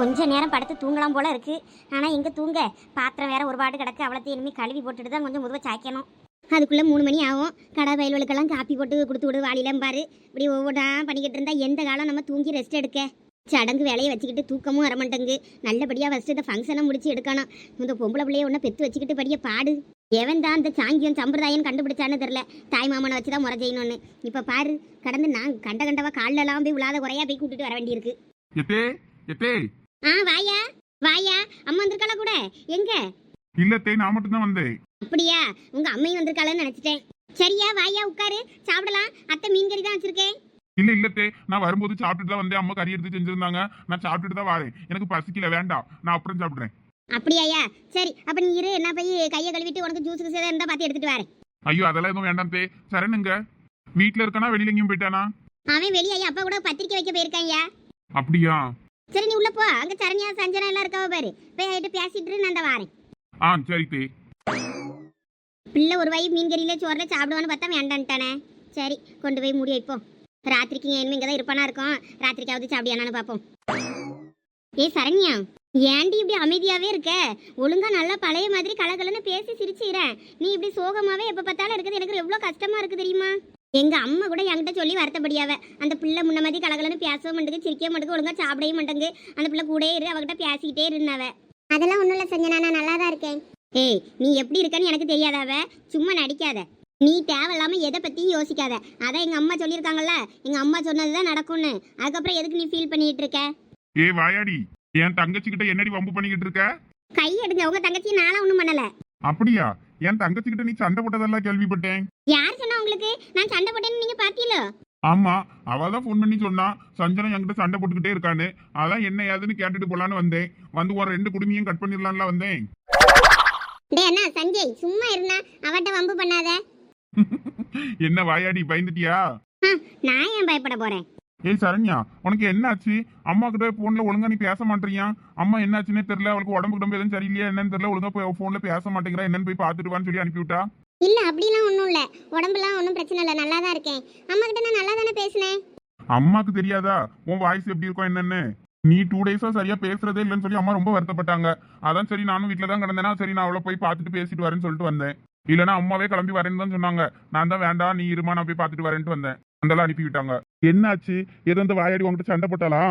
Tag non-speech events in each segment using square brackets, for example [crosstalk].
கொஞ்ச நேரம் படுத்து தூங்கலாம் போல இருக்கு. ஆனா எங்கே தூங்க? பாத்திரம் வேற ஒரு பாட்டு கிடக்கு. அவ்வளோத்தையும் இனிமேல் கழுவி போட்டுட்டு தான் கொஞ்சம் முதுவை சாய்க்கணும். அதுக்குள்ள மூணு மணி ஆகும். கடை வயல்களுக்கெல்லாம் காப்பி போட்டு கொடுத்து விடு வாளிலாம் பாரு. இப்படி ஒவ்வொன்றா பண்ணிக்கிட்டு இருந்தால் எந்த காலம் நம்ம தூங்கி ரெஸ்ட் எடுக்க? சடங்கு வேலையை வச்சுக்கிட்டு தூக்கமும் வரமாட்டேங்கு நல்லபடியாக ஃபஸ்ட்டு இந்த ஃபங்க்ஷனை முடிச்சு எடுக்கணும். இந்த பொம்பளை பிள்ளைய ஒன்று பெற்று வச்சுக்கிட்டு படிய பாடு. எவன் தான் அந்த சாங்கியம் சம்பிரதாயம் கண்டுபிடிச்சான்னு தெரில தாய் மாமனை வச்சு தான் முறை செய்யணும்னு. இப்போ பாரு கடந்து நான் கண்ட கண்டவா கால்லெல்லாம் போய் விழாத குறையா போய் கூட்டிட்டு வர வேண்டியிருக்கு. எப்பே எப்பே ஆ வாயா வாயா. அம்மா வந்திருக்காளா கூட? எங்க? இல்லத்தே நான் மட்டும் தான் வந்தேன். அப்படியா? உங்க அம்மையும் வந்திருக்காளன்னு நினைச்சிட்டேன். சரியா வாயா உட்காரு. சாப்பிடலாம். அத்தை மீன் கறி தான் வச்சிருக்கேன். இல்ல இல்லத்தே நான் வரும்போது சாப்பிட்டுட்டு தான் வந்தேன். அம்மா கறி எடுத்து செஞ்சிருந்தாங்க. நான் சாப்பிட்டுட்டு தான் வரேன். எனக்கு பசிக்கல வேண்டாம். நான் அப்புறம் சாப்பிடுறேன். அப்படியாயா சரி அப்ப நீ இரு. நான் போய் கையை கழுவிட்டு உனக்கு ஜூஸ் கிசு இருந்தா பார்த்து எடுத்துட்டு வரேன். ஐயோ அதெல்லாம் எதுவும் வேண்டாம் தே. சரணுங்க. வீட்ல இருக்கானா வெளியில எங்கேயும் போயிட்டானா? அவன் வெளியே அப்பா கூட பத்திரிக்கை வைக்க போயிருக்கான்யா அப்படியா? சரி நீ உள்ள போ. அங்க சரண்யா சஞ்சனா எல்லாம் இருக்காவ பாரு. போய் ஆயிட்டு பேசிட்டு நான் அந்த வாரேன். ஆ சரி தே பிள்ளை ஒரு வாய் மீன் கறியில சோறுல சாப்பிடுவான்னு பார்த்தா வேண்டான்ட்டானே. சரி கொண்டு போய் மூடி வைப்போம். ராத்திரிக்கு இனிமே இங்கே தான் இருப்பானா இருக்கும்? ராத்திரிக்காவது சாப்பிடியானான்னு பார்ப்போம். ஏய் சரண்யா ஏன்டி இப்படி அமைதியாவே இருக்க? ஒழுங்கா நல்லா பழைய மாதிரி கலகலன்னு பேசி சிரிச்சுக்கிறேன் நீ இப்படி சோகமாவே எப்ப பார்த்தாலும் இருக்குது எனக்கு எவ்வளவு கஷ்டமா இருக்கு தெரியுமா? எங்க அம்மா கூட என்கிட்ட சொல்லி வருத்தப்படியாவ. அந்த பிள்ளை முன்ன மாதிரி கலகலன்னு பேசவும் மாட்டேங்குது சிரிக்க மாட்டேங்குது ஒழுங்கா சாப்பிடவே மாட்டேங்குது. அந்த பிள்ளை கூடயே இரு அவகிட்ட பேசிக்கிட்டே இருந்தாவ. அதெல்லாம் ஒண்ணும் இல்ல சஞ்சனா நான் நல்லா தான் இருக்கேன். ஏய் நீ எப்படி இருக்கன்னு எனக்கு தெரியாதாவ. சும்மா நடிக்காத. நீ தேவையில்லாம எதை பத்தியும் யோசிக்காத. அதான் எங்க அம்மா சொல்லியிருக்காங்கல்ல எங்க அம்மா சொன்னதுதான் நடக்கும்னு. அதுக்கப்புறம் எதுக்கு நீ ஃபீல் பண்ணிட்டு இருக்க? ஏ வாயாடி. என் தங்கச்சி கிட்ட என்னடி வம்பு பண்ணிக்கிட்டு இருக்க? கை எடுங்க உங்க தங்கச்சி நானும் ஒண்ணும் பண்ணல. அப்படியா? என் தங்கச்சி கிட்ட நீ சண்டை போட்டதெல்லாம் கேள்விப்பட்டேன். யார் சொன்னா உங்களுக்கு? நான் சண்டை போட்டேன்னு நீங்க பாத்தீங்களோ? ஆமா அவ தான் ஃபோன் பண்ணி சொன்னா. சஞ்சனம் என்கிட்ட சண்டை போட்டுக்கிட்டே இருக்கான்னு. அதான் என்ன ஏதுன்னு கேட்டுட்டு போலான்னு வந்தேன். வந்து ஒரு ரெண்டு குடுமையும் கட் பண்ணிடலாம்ல வந்தேன். டே அண்ணா சஞ்சய் சும்மா இருந்தா அவட்ட வம்பு பண்ணாத. [laughs] என்ன வாயாடி பயந்துட்டியா? நான் ஏன் பயப்பட போறேன்? ஏய் சரண்யா உனக்கு என்னாச்சு? அம்மா கிட்ட போன்ல ஒழுங்கா நீ பேச மாட்டீங்க அம்மா என்னாச்சுன்னே தெரியல அவளுக்கு உடம்பு உடம்பு எதுவும் சரியில்லையா என்னன்னு தெரியல ஒழுங்கா போய் போன்ல பேச மாட்டேங்கிறா என்னன்னு போய் பார்த்துட்டு வான்னு சொல்லி அனுப்பிவிட்டா? இல்ல அப்படிலாம் ஒண்ணும் இல்ல. உடம்புலாம் ஒன்றும் பிரச்சனை இல்லை. நல்லா தான் இருக்கேன். அம்மா கிட்ட நான் நல்லா தானே பேசினேன்? அம்மாக்கு தெரியாதா? உன் வாய்ஸ் எப்படி இருக்கும் என்னன்னு? நீ டூ டேஸா சரியா பேசுறதே இல்லைன்னு சொல்லி அம்மா ரொம்ப வருத்தப்பட்டாங்க. அதான் சரி நானும் வீட்டில தான் கிடந்தேனா சரி நான் அவளை போய் பார்த்துட்டு பேசிட்டு வரேன்னு சொல்லிட்டு வந்தேன். இல்லைன்னா அம்மாவே கிளம்பி வரேன்னு தான் சொன்னாங்க. நான் தான் வேண்டாம் நீ இருமா நான் போய் பார்த்துட்டு வரேன்ட்டு வந்தேன். அதெல்லாம் அனுப்பி விட்டாங்க என்னாச்சு? ஏதோ இந்த வாயாடி உங்ககிட்ட சண்டை போட்டாளா?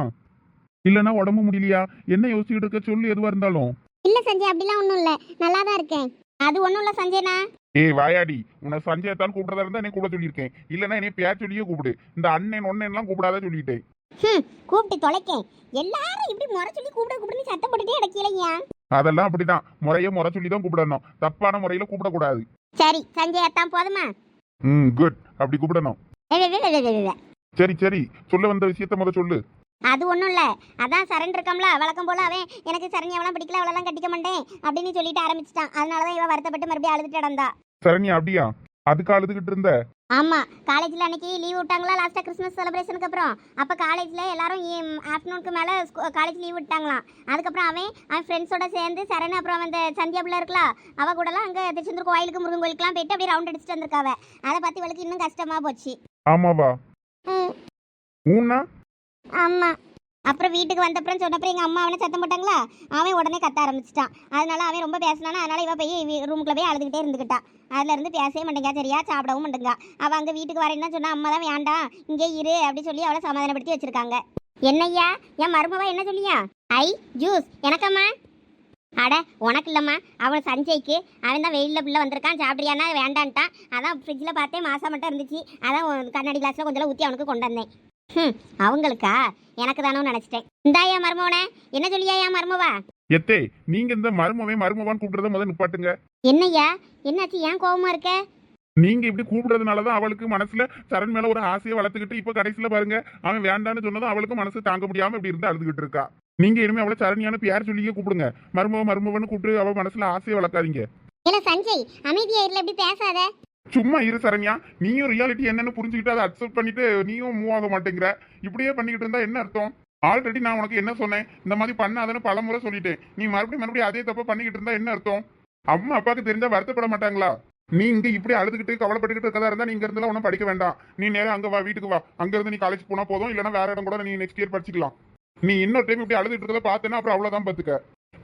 இல்லைன்னா உடம்பு முடியலையா? என்ன யோசிச்சுட்டு இருக்க? சொல்லு எதுவா இருந்தாலும். இல்ல சஞ்சய் அப்படிலாம் ஒண்ணும் இல்ல. நல்லா தான் இருக்கேன். அது ஒண்ணும் இல்ல சஞ்சய்னா. ஏய் வாயாடி. உன்னை சஞ்சயத்தான் கூப்பிடுறதா இருந்தா என்னை கூப்பிட சொல்லியிருக்கேன். இல்லைன்னா என்னை பேர் சொல்லியே கூப்பிடு. இந்த அண்ணன் ஒன்னெல்லாம் கூப்பிடாத சொல்லிட்டேன். ஹம், கூப்பிட்டு தொலைக்கேன். எல்லாரும் இப்படி முறை சொல்லி கூப்பிட கூப்பிடுன்னு சத்தம் போட்டுட்டே அடக்கலையா அதெல்லாம் அப்படிதான். முறைய முறை சொல்லி தான் கூப்பிடணும். தப்பான முறையில கூப்பிடக்கூடாது. சரி சஞ்சய் அத்தான் போதுமா? ம் குட் அப்படி கூப்பிடணும். வே, வே, வே, வே, வே, வே, வே. சரி சரி. சொல்ல வந்த விஷயத்த முத சொல்லு. அது ஒண்ணும் இல்ல. அதான் சரண் இருக்காம்ல வழக்கம் போல அவன் எனக்கு சரண் எவ்வளவு பிடிக்கல அவளெல்லாம் கட்டிக்க மாட்டேன் அப்படின்னு சொல்லிட்டு ஆரம்பிச்சிட்டான். அதனாலதான் இவ வருத்தப்பட்டு மறுபடியும் அழுதுட்டு நடந்தா சரண்யா அப்படியா? அதுக்கு அழுதுகிட்டு இருந்த? ஆமா. காலேஜ்ல அன்னைக்கு லீவ் விட்டாங்களா லாஸ்டா கிறிஸ்மஸ் செலிப்ரேஷனுக்கு அப்புறம்? அப்ப காலேஜ்ல எல்லாரும் ஆஃப்டர்நூனுக்கு மேல காலேஜ் லீவ் விட்டாங்களாம். அதுக்கப்புறம் அவன் அவன் ஃப்ரெண்ட்ஸோட சேர்ந்து சரண் அப்புறம் அந்த சந்தியா பிள்ளை இருக்கலா அவ கூடலாம் அங்க திருச்செந்தூர் கோயிலுக்கு முருகன் கோயிலுக்குலாம் போயிட்டு அப்படியே ரவுண்ட் அடிச்சுட்டு வந்திருக்காவ. அதை பத்தி இவளுக்கு இன்னும் கஷ்டமா போச்சு. ஆமாவா? ஊன்னா? ஆமா. அப்புறம் வீட்டுக்கு வந்தப்புறம் சொன்னப்பறம் எங்க அம்மா அவனை சத்தம் போட்டாங்களா? அவன் உடனே கத்த ஆரம்பிச்சிட்டான். அதனால அவன் ரொம்ப பேசினானா அதனால இவ போய் ரூமுக்குள்ள போய் அழுதுகிட்டே இருந்துக்கிட்டான் அதுல இருந்து பேசவே மாட்டேங்க சரியா? சாப்பிடவும் மாட்டேங்க. அவ அங்க வீட்டுக்கு வரேன்னு தான் சொன்னா அம்மா தான் வேண்டாம் இங்கே இரு அப்படி சொல்லி அவளை சமாதானப்படுத்தி வச்சிருக்காங்க. என்னய்யா? என் மருமவா என்ன சொல்லியா? ஐ ஜூஸ் எனக்கம்மா. அட உனக்கு இல்லைம்மா. அவன் சஞ்சய்க்கு அவன் தான் வெயிலில் பிள்ளை வந்திருக்கான் சாப்பிட்றியானா வேண்டான்ட்டான். அதான் ஃப்ரிட்ஜில் பார்த்தேன் மாசம் மட்டும் இருந்துச்சு. அதான் கண்ணாடி கிளாஸில் கொஞ்சம் ஊற்றி அவனுக்கு கொண்டு வந்தேன். அவங்களுக்கா? எனக்கு தானோ நினச்சிட்டேன். இந்தாயா மருமவனே என்ன சொல்லியா என் மருமவா? எத்தே நீங்க இந்த மருமவே மருமவான்னு கூப்பிடுறத முத நிப்பாட்டுங்க. என்னய்யா? என்னாச்சு ஏன் கோவமா இருக்க? நீங்க இப்படி கூப்பிடுறதுனாலதான் அவளுக்கு மனசுல சரண் மேல ஒரு ஆசையை வளர்த்துக்கிட்டு இப்ப கடைசியில பாருங்க அவன் வேண்டான்னு சொன்னதும் அவளுக்கு மனசு தாங்க முடியாம இப்படி இருந்து அழுதுகிட்டு இருக்கா. நீங்க இனிமே அவளை சரண்யான பேர் சொல்லியே கூப்பிடுங்க. மருமவ மருமவன்னு கூப்பிட்டு அவ மனசுல ஆசையை வளர்க்காதீங்க. இல்ல சஞ்சய் அமைதியா இருல இப்படி பேசாத. சும்மா இரு சரண்யா. நீயும் ரியாலிட்டி என்னன்னு புரிஞ்சுக்கிட்டு அதை அக்செப்ட் பண்ணிட்டு நீயும் மூவ் ஆக மாட்டேங்கிற. இப்படியே பண்ணிக்கிட்டு இருந்தா என்ன அர்த்தம்? ஆல்ரெடி நான் உனக்கு என்ன சொன்னேன்? இந்த மாதிரி பண்ணாதன்னு பலமுறை சொல்லிட்டேன். நீ மறுபடியும் மறுபடியும் அதே தப்ப பண்ணிக்கிட்டு இருந்தா என்ன அர்த்தம்? அம்மா அப்பாவுக்கு தெரிஞ்சா வருத்தப்பட மாட்டாங்களா? நீ இங்க இப்படி அழுதுகிட்டு கவலைப்பட்டுக்கிட்டு இருக்கதா இருந்தா நீ இங்க இருந்தெல்லாம் ஒன்றும் படிக்க வேண்டாம். நீ நேரம் அங்க வா வீட்டுக்கு வா. அங்க இருந்து நீ காலேஜ் போனா போதும். இல்லைன்னா வேற இடம் கூட நீ நெக்ஸ்ட் இயர் படிச்சுக்கலாம். நீ இன்னொரு டைம் இப்படி அழுதுட்டு இருக்கதை பார்த்தேன்னா அப்புறம் அவ்வளவுதான் பாத்துக்க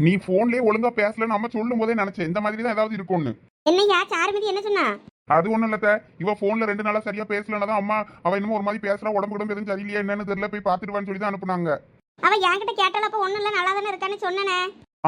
நீ போன்லயே ஒழுங்கா பேசலன்னு அம்மா சொல்லும் போதே நினைச்சேன். இந்த மாதிரி தான் ஏதாவது இருக்கும்னு. என்னையா? சாருமதி என்ன சொன்னா? அது ஒண்ணும் இல்லத்த இவ போன்ல ரெண்டு நாளா சரியா பேசலன்னா அம்மா அவ இன்னமும் ஒரு மாதிரி பேசுறா உடம்பு உடம்பு எதுவும் சரியில்லையா என்னன்னு தெரியல போய் பாத்துட்டு சொல்லி தான் அனுப்புனாங்க. அவ என்கிட்ட கேட்டாலப்ப ஒண்ணும் இல்ல நல்லா தானே இருக்கான்னு சொன்னனே.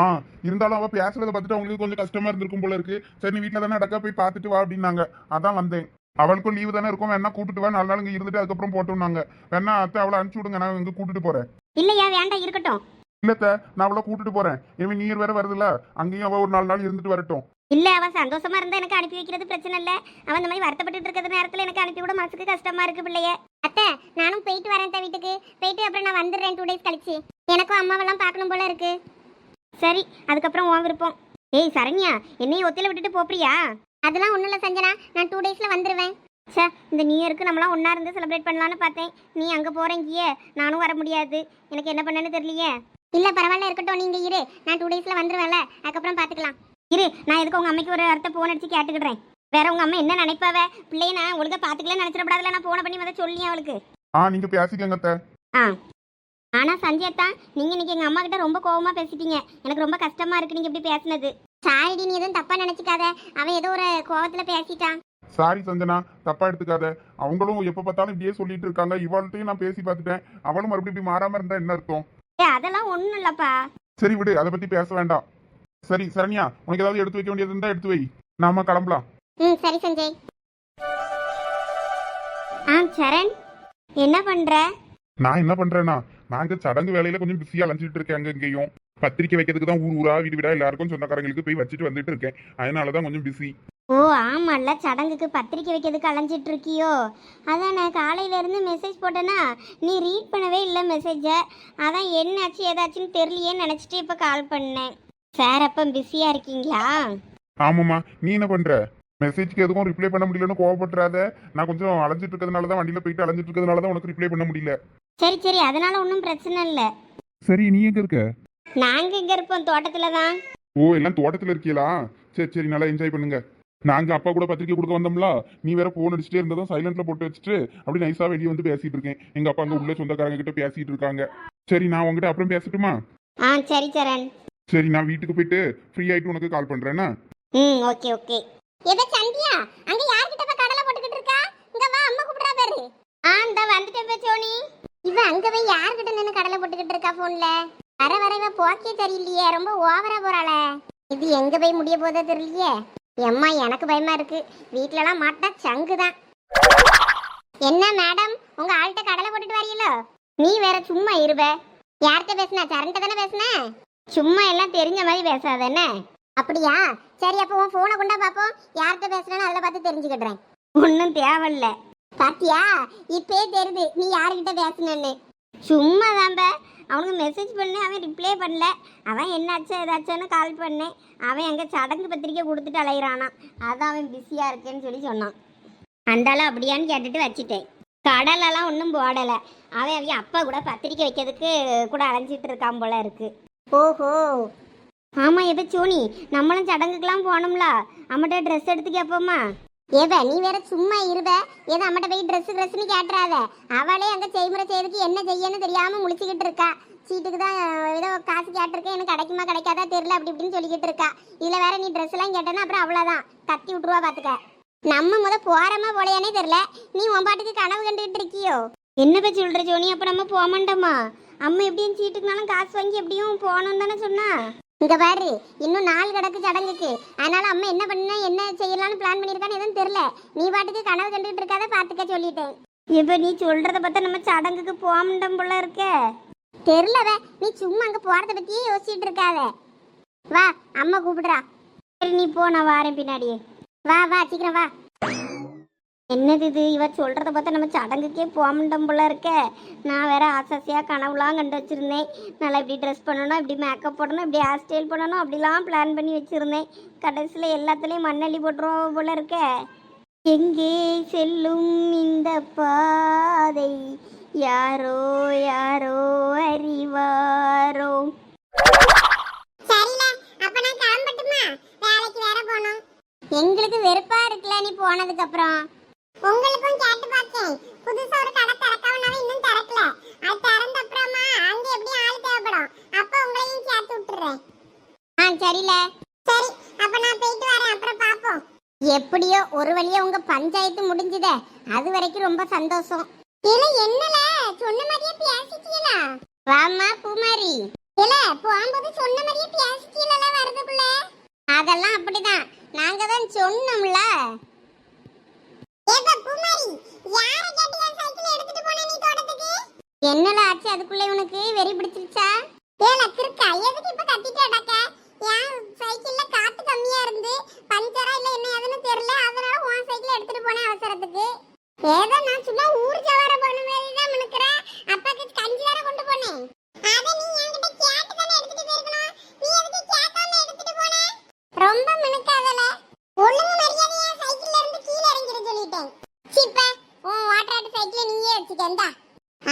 ஆ இருந்தாலும் அவ பேசுறத பார்த்துட்டு அவங்களுக்கு கொஞ்சம் கஷ்டமா இருந்திருக்கும் போல இருக்கு. சரி நீ வீட்டுல தானே அடக்கா போய் பார்த்துட்டு வா அப்படின்னாங்க. அதான் வந்தேன். அவளுக்கும் லீவு தானே இருக்கும். வேணா கூட்டிட்டு வா நாலு நாள் இங்க இருந்துட்டு அதுக்கப்புறம் போட்டோம்னாங்க வேணா அத்தை அவளை அனுப்பிச்சு விடுங்க. நான் இங்க கூட்டிட்டு போறேன். இல்லையா வேண்டாம் இருக்கட்டும். இல்லத்த நான் அவளை கூட்டிட்டு போறேன். இனிமே நீர் வேற வருதுல்ல அங்கேயும் அவ ஒரு நாலு நாள் இருந்துட்டு வரட்டும். இல்ல அவன் சந்தோஷமா இருந்தா எனக்கு அனுப்பி வைக்கிறது பிரச்சனை இல்ல. அவன் இந்த மாதிரி வருத்தப்பட்டு இருக்கிற நேரத்துல எனக்கு அனுப்பி விட மனசுக்கு கஷ்டமா இருக்கு பிள்ளைய. அத்தை நானும் போயிட்டு வரேன் தான் வீட்டுக்கு. போயிட்டு அப்புறம் நான் வந்துடுறேன் டூ டேஸ் கழிச்சு. எனக்கும் அம்மாவெல்லாம் பார்க்கணும் போல இருக்கு. சரி அதுக்கப்புறம் உன் விருப்பம். ஏய் சரண்யா என்னையும் ஒத்தில விட்டுட்டு போப்பியா? அதெல்லாம் ஒண்ணும் இல்ல சஞ்சனா. நான் டூ டேஸ்ல வந்துருவேன். சே இந்த நியூ இயருக்கு நம்மளாம் ஒன்றா இருந்து செலிப்ரேட் பண்ணலான்னு பார்த்தேன். நீ அங்க போகிறேங்கியே நானும் வர முடியாது. எனக்கு என்ன பண்ணேன்னு தெரியலையே. இல்ல பரவாயில்ல இருக்கட்டும். நீங்கள் இரு. நான் டூ டேஸ்ல வந்துருவேன்ல. அதுக்கப்புறம் பாத்துக்கலாம் இரு நான் எதுக்கு உங்க அம்மைக்கு ஒரு வார்த்தை போன் அடிச்சு கேட்டுக்கிடுறேன்? வேற உங்க அம்மா என்ன நினைப்பாவ? பிள்ளைய நான் ஒழுங்கா பாத்துக்கல நினைச்சிடப்படாதுல நான் போன பண்ணி வந்து சொல்லி அவளுக்கு. ஆ நீங்க பேசிக்கங்க அத்தை. ஆ. ஆனா சஞ்சய் தான் நீங்க இன்னைக்கு எங்க அம்மா கிட்ட ரொம்ப கோவமா பேசிட்டீங்க. எனக்கு ரொம்ப கஷ்டமா இருக்கு நீங்க இப்படி பேசுனது. சாரிடி நீ எதுவும் தப்பா நினைச்சுக்காத. அவன் ஏதோ ஒரு கோவத்துல பேசிட்டான். சாரி சஞ்சனா. தப்பா எடுத்துக்காத. அவங்களும் எப்ப பார்த்தாலும் இப்படியே சொல்லிட்டு இருக்காங்க. இவள்கிட்டயும் நான் பேசி பார்த்துட்டேன். அவளும் மறுபடியும் இப்படி மாறாம இருந்தா என்ன அர்த்தம்? ஏ அதெல்லாம் ஒண்ணும் இல்லப்பா. சரி விடு அதை பத்தி பேச வேண்டாம். சரி சரண்யா உனக்கு ஏதாவது எடுத்து வைக்க வேண்டியது இருந்தா எடுத்து வை. நாம கிளம்பலாம். ம் சரி சஞ்சய். ஆ சரண் என்ன பண்ற? நான் என்ன பண்றேன்னா நான் இந்த சடங்கு வேலையில கொஞ்சம் பிஸியா அலைஞ்சிட்டு இருக்கேன் அங்க இங்கேயும். பத்திரிக்கை வைக்கிறதுக்கு தான் ஊர் ஊரா வீடு வீடா எல்லாருக்கும் சொந்தக்காரங்களுக்கு போய் வச்சுட்டு வந்துட்டு இருக்கேன். அதனாலதான் கொஞ்சம் பிஸி ஓ ஆமால்ல சடங்குக்கு பத்திரிக்கை வைக்கிறதுக்கு அலைஞ்சிட்டு இருக்கியோ? அதான் நான் காலையில இருந்து மெசேஜ் போட்டேன்னா நீ ரீட் பண்ணவே இல்லை மெசேஜை அதான் என்னாச்சு ஏதாச்சுன்னு தெரியலையேன்னு நினச்சிட்டு இப்போ கால் பண்ணேன். சார் அப்போ பிஸியாக இருக்கீங்களா? ஆமாம்மா நீ என்ன பண்ற? மெசேஜ்க்கு எதுவும் ரிப்ளை பண்ண முடியலன்னு கோவப்பட்டுறாத. நான் கொஞ்சம் அலைஞ்சிட்டு இருக்கிறதுனால தான் வண்டியில போயிட்டு அலைஞ்சிட்டு இருக்கிறதுனால தான் உனக்கு ரிப்ளை பண்ண முடியல. சரி சரி அதனால ஒன்றும் பிரச்சனை இல்லை. சரி நீ எங்க இருக்க? நாங்கள் இங்கே இருப்போம் தோட்டத்தில் தான். ஓ எல்லாம் தோட்டத்துல இருக்கீங்களா சரி சரி நல்லா என்ஜாய் பண்ணுங்க. நாங்க அப்பா கூட பத்திரிக்கை கொடுக்க வந்தோம்ல? நீ வேற போன் அடிச்சுட்டே இருந்ததும் சைலண்ட்ல போட்டு வச்சுட்டு அப்படி நைஸா வெளியே வந்து பேசிட்டு இருக்கேன். எங்க அப்பா அங்க உள்ள சொந்தக்காரங்க கிட்ட பேசிட்டு இருக்காங்க. சரி நான் உங்ககிட்ட அப்புறம் பேசட்டுமா? ஆ சரி சரண். சரி நான் வீட்டுக்கு போயிட்டு ஃப்ரீ ஆயிட்டு உனக்கு கால் பண்றேன்னா ம் ஓகே ஓகே எதை சந்தியா அங்க யார்கிட்ட போய் கடலை போட்டுக்கிட்டு இருக்கா? இங்க வா அம்மா கூப்பிடுறா பாரு. ஆ இந்த வந்துட்டேன் பே சோனி. இவ அங்க போய் யார்கிட்ட நின்னு கடலை போட்டுக்கிட்டு இருக்கா போன்ல வர வர இவ போக்கே தெரியலையே ரொம்ப ஓவரா போறாள. இது எங்க போய் முடிய போதோ தெரியலையே. எம்மா எனக்கு பயமா இருக்கு. வீட்லலாம் மாட்டா சங்கு தான் என்ன மேடம் உங்க ஆள்கிட்ட கடலை போட்டுட்டு வரீங்களோ? நீ வேற சும்மா இருப யார்கிட்ட பேசுன? சரண்ட தானே பேசுன? சும்மா எல்லாம் தெரிஞ்ச மாதிரி பேசாத என்ன? அப்படியா? சரி அப்போ உன் ஃபோனை கொண்டா பார்ப்போம். யார்கிட்ட பேசுறேன்னு அதில் பார்த்து தெரிஞ்சுக்கிடுறேன். ஒன்றும் தேவையில்ல. பாத்தியா? இப்பே தெரியுது நீ யார்கிட்ட பேசணும்னு சும்மா தான்ப அவனுக்கு மெசேஜ் பண்ணு அவன் ரிப்ளை பண்ணல. அவன் என்னாச்சு ஏதாச்சுன்னு கால் பண்ணேன். அவன் எங்கே சடங்கு பத்திரிக்கை கொடுத்துட்டு அலையிறானான் அதான் அவன் பிஸியாக இருக்கேன்னு சொல்லி சொன்னான். அந்தாலும் அப்படியான்னு கேட்டுட்டு வச்சுட்டேன். கடலெல்லாம் ஒன்றும் போடலை. அவன் அவன் அப்பா கூட பத்திரிக்கை வைக்கிறதுக்கு கூட அலைஞ்சிட்டு இருக்கான் போல இருக்குது ஓஹோ. ஆமா எதை சோனி நம்மளும் சடங்குக்கெல்லாம் போனோம்ல அம்மட்ட ட்ரெஸ் எடுத்து கேட்போமா ஏவ நீ வேற சும்மா இருவ. ஏதோ அம்மட்ட போய் ட்ரெஸ் ட்ரெஸ்னு கேட்டுறாத. அவளே அங்க செய்முறை செய்யறதுக்கு என்ன செய்யன்னு தெரியாம முழிச்சுக்கிட்டு இருக்கா. சீட்டுக்கு தான் ஏதோ காசு கேட்டிருக்கேன் எனக்கு கிடைக்குமா கிடைக்காதா தெரியல அப்படி இப்படின்னு சொல்லிக்கிட்டு இருக்கா. இதுல வேற நீ ட்ரெஸ் எல்லாம் கேட்டனா அப்புறம் அவ்வளவுதான். கத்தி விட்டுருவா பாத்துக்க. நம்ம முத போறோமா போலையானே தெரியல. நீ உன் பாட்டுக்கு கனவு கண்டுகிட்டு இருக்கியோ? என்ன பத்தி சொல்ற ஜோனி? அப்ப நம்ம போக மாட்டோமா? அம்மா எப்படியும் சீட்டுக்குனாலும் காசு வாங்கி எப்படியும் போகணும்னு தானே சொன்னா. இங்க பாரு இன்னும் நாள் கிடக்கு சடங்குக்கு. அதனால அம்மா என்ன பண்ண என்ன செய்யலாம்னு பிளான் பண்ணிருக்கான்னு எதுவும் தெரியல. நீ பாட்டுக்கு கனவு கண்டுகிட்டு இருக்காத பாத்துக்க சொல்லிட்டேன். இப்ப நீ சொல்றத பார்த்தா நம்ம சடங்குக்கு போகமுண்டம் போல இருக்க. தெரியலவ நீ சும்மா அங்க போறத பத்தியே யோசிச்சுட்டு இருக்காத. வா அம்மா கூப்பிடுறா. சரி நீ போ நான் வாரேன் பின்னாடியே. வா வா சீக்கிரம் வா. என்னது இது? இவ சொல்றத பார்த்தா நம்ம சடங்குக்கே போகமுண்டம் போல இருக்க. நான் வேற ஆசாசியா கனவுலாம் கண்டு வச்சிருந்தேன். நல்லா இப்படி ட்ரெஸ் பண்ணணும் இப்படி மேக்கப் போடணும் இப்படி ஹேர் ஸ்டைல் பண்ணணும் அப்படிலாம் பிளான் பண்ணி வச்சிருந்தேன். கடைசியில் எல்லாத்துலேயும் மண்ணள்ளி போட்டுருவோம் போல இருக்க. எங்கே செல்லும் இந்த பாதை? யாரோ யாரோ அறிவாரோ? எங்களுக்கு வெறுப்பா இருக்குல்ல நீ போனதுக்கு அப்புறம். உங்களுக்கும் கேட்டு பார்த்தேன் புதுசா ஒரு கடை திறக்கவனால இன்னும் திறக்கல. அது திறந்த அப்புறமா அங்க எப்படி ஆள் தேவைப்படும்? அப்ப உங்களையும் சேர்த்து விட்டுறேன். ஆ சரில. சரி அப்ப நான் போயிட்டு வரேன். அப்புறம் பாப்போம். எப்படியோ ஒரு வழியா உங்க பஞ்சாயத்து முடிஞ்சதே. அது வரைக்கும் ரொம்ப சந்தோஷம். இல்ல என்னல? சொன்ன மாதிரியே பேசிட்டீங்களா வாமா பூமாரி. இல்ல போகும்போது சொன்ன மாதிரியே பேசிட்டீங்களா வரதுக்குள்ள அதெல்லாம் அப்படிதான். நாங்க தான் சொன்னோம்ல. என்னல ஆச்சு அதுக்குள்ள உனக்கு? வெறி பிடிச்சிருச்சா? ஏல கிறுக்கா எதுக்கு இப்ப கத்திட்டு அடக்க என் சைக்கிள்ல காத்து கம்மியா இருந்து பஞ்சரா இல்ல என்ன ஏதுன்னு தெரியல அதனால உன் சைக்கிள் எடுத்துட்டு போனேன் அவசரத்துக்கு. ஏதோ நான் சும்மா ஊர் சவார மாதிரி தான் மினுக்குறேன் அப்பாக்கு கஞ்சி வேற கொண்டு போனேன் அத நீ என்கிட்ட கேட்டு தானே எடுத்துட்டு போயிருக்கணும் நீ எதுக்கு கேட்காம எடுத்துட்டு போன ரொம்ப மினுக்காதல ஒழுங்கு மரியாதையா சைக்கிள்ல இருந்து கீழே இறங்கிட சொல்லிட்டேன் சிப்ப உன் வாட்டராட்டு சைக்கிளை நீயே வச்சுக்கண்டா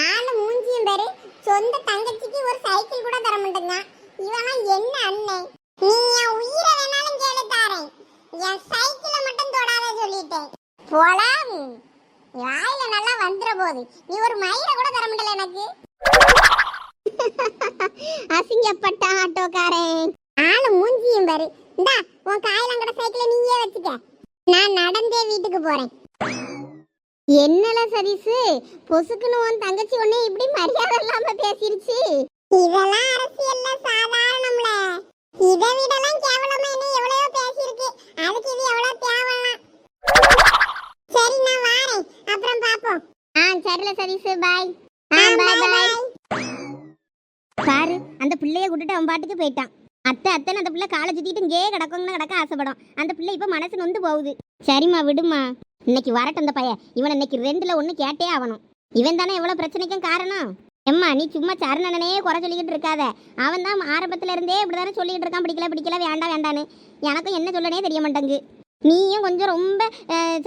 ஆளு மூஞ்சியும் பாரு சொந்த தங்கச்சிக்கு ஒரு சைக்கிள் கூட தர மாட்டேங்க இவனா என்ன அண்ணன் நீ என் உயிரை வேணாலும் கேளு தாரேன் என் சைக்கிளை மட்டும் தொடாத சொல்லிட்டேன் போலாம் வாயில நல்லா போகுது. நீ ஒரு மயிரை கூட தர முடியல எனக்கு. அசிங்கப்பட்ட ஆட்டோக்காரன். ஆளு மூஞ்சியும் பாரு. இந்தா உன் காயிலங்கட சைக்கிளை நீயே வச்சுக்க. நான் நடந்தே வீட்டுக்கு போறேன். என்னல சதீசு? பொசுக்குன்னு உன் தங்கச்சி ஒண்ணு இப்படி மரியாதை இல்லாம பேசிருச்சு. இதெல்லாம் அரசியல்ல சாதாரணம்ல. இதை விடலாம் கேவலமா என்ன எவ்வளவோ பேசியிருக்கு. அதுக்கு இது எவ்வளவு தேவலாம். சரி நான் வாரேன். அப்புறம் பாப்போம். ஆ சரில சதீஷ் பாய் ஆ பாய் பாய் பாரு அந்த பிள்ளைய கூட்டிட்டு அவன் பாட்டுக்கு போயிட்டான். அத்தை அத்தைன்னு அந்த பிள்ளை காலை சுத்திட்டு இங்கே கிடக்குங்கன்னு கிடக்க ஆசைப்படும். அந்த பிள்ளை இப்ப மனசு நொந்து போகுது. சரிம்மா விடுமா இன்னைக்கு வரட்டும் அந்த பையன். இவன் இன்னைக்கு ரெண்டுல ஒண்ணு கேட்டே ஆகணும். இவன் தானே எவ்வளவு பிரச்சனைக்கும் காரணம்? எம்மா நீ சும்மா சரணனே குறை சொல்லிக்கிட்டு இருக்காத. அவன் தான் ஆரம்பத்துல இருந்தே இப்படிதானே சொல்லிக்கிட்டு இருக்கான். பிடிக்கல பிடிக்கல வேண்டாம் வேண்டான்னு. எனக்கும் என்ன சொல்லனே தெரிய மாட்டேங்கு நீயும் கொஞ்சம் ரொம்ப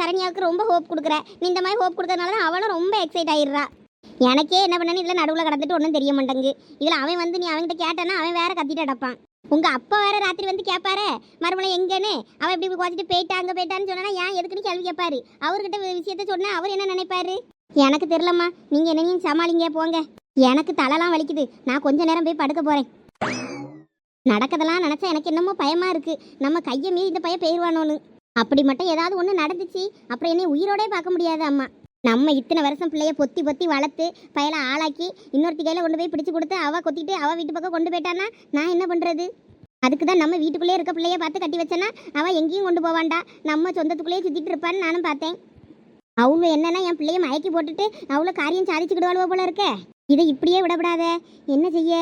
சரண்யாவுக்கு ரொம்ப ஹோப் கொடுக்குற. நீ இந்த மாதிரி ஹோப் கொடுக்கறதுனால தான் அவளும் ரொம்ப எக்ஸைட் ஆயிடுறா. எனக்கே என்ன பண்ணனு இதில் நடுவில் கடந்துட்டு ஒன்றும் தெரிய மாட்டேங்கு இதில் அவன் வந்து நீ அவன்கிட்ட கேட்டானா அவன் வேற கத்திட்டு அடப்பான் உங்கள் அப்பா வேற ராத்திரி வந்து கேட்பாரு மறுபடியும் எங்கன்னு? அவன் இப்படி குவாச்சிட்டு போயிட்டா அங்கே போயிட்டான்னு சொன்னா ஏன் எதுக்குன்னு கேள்வி கேட்பாரு அவர்கிட்ட விஷயத்த சொன்னா அவர் என்ன நினைப்பாரு? எனக்கு தெரியலம்மா. நீங்கள் என்னையும் சமாளிங்க போங்க. எனக்கு தலைலாம் வலிக்குது. நான் கொஞ்ச நேரம் போய் படுக்க போகிறேன் நடக்கதெல்லாம் நினச்சா எனக்கு என்னமோ பயமாக இருக்குது நம்ம கையை மீறி இந்த பையன் போயிடுவானோன்னு அப்படி மட்டும் ஏதாவது ஒன்று நடந்துச்சு அப்புறம் என்னை உயிரோடே பார்க்க முடியாது அம்மா. நம்ம இத்தனை வருஷம் பிள்ளைய பொத்தி பொத்தி வளர்த்து பயலை ஆளாக்கி இன்னொருத்தி கையில் கொண்டு போய் பிடிச்சு கொடுத்து அவள் கொத்திட்டு அவள் வீட்டு பக்கம் கொண்டு போயிட்டானா நான் என்ன பண்ணுறது அதுக்கு தான் நம்ம வீட்டுக்குள்ளே இருக்க பிள்ளைய பார்த்து கட்டி வச்சேன்னா அவள் எங்கேயும் கொண்டு போவாண்டா? நம்ம சொந்தத்துக்குள்ளேயே சுற்றிட்டு இருப்பான்னு நானும் பார்த்தேன். அவங்க என்னன்னா என் பிள்ளைய மயக்கி போட்டுட்டு அவ்வளோ காரியம் சாதிச்சுக்கிடுவாளுவோ போல இருக்க. இதை இப்படியே விடப்படாத. என்ன செய்ய?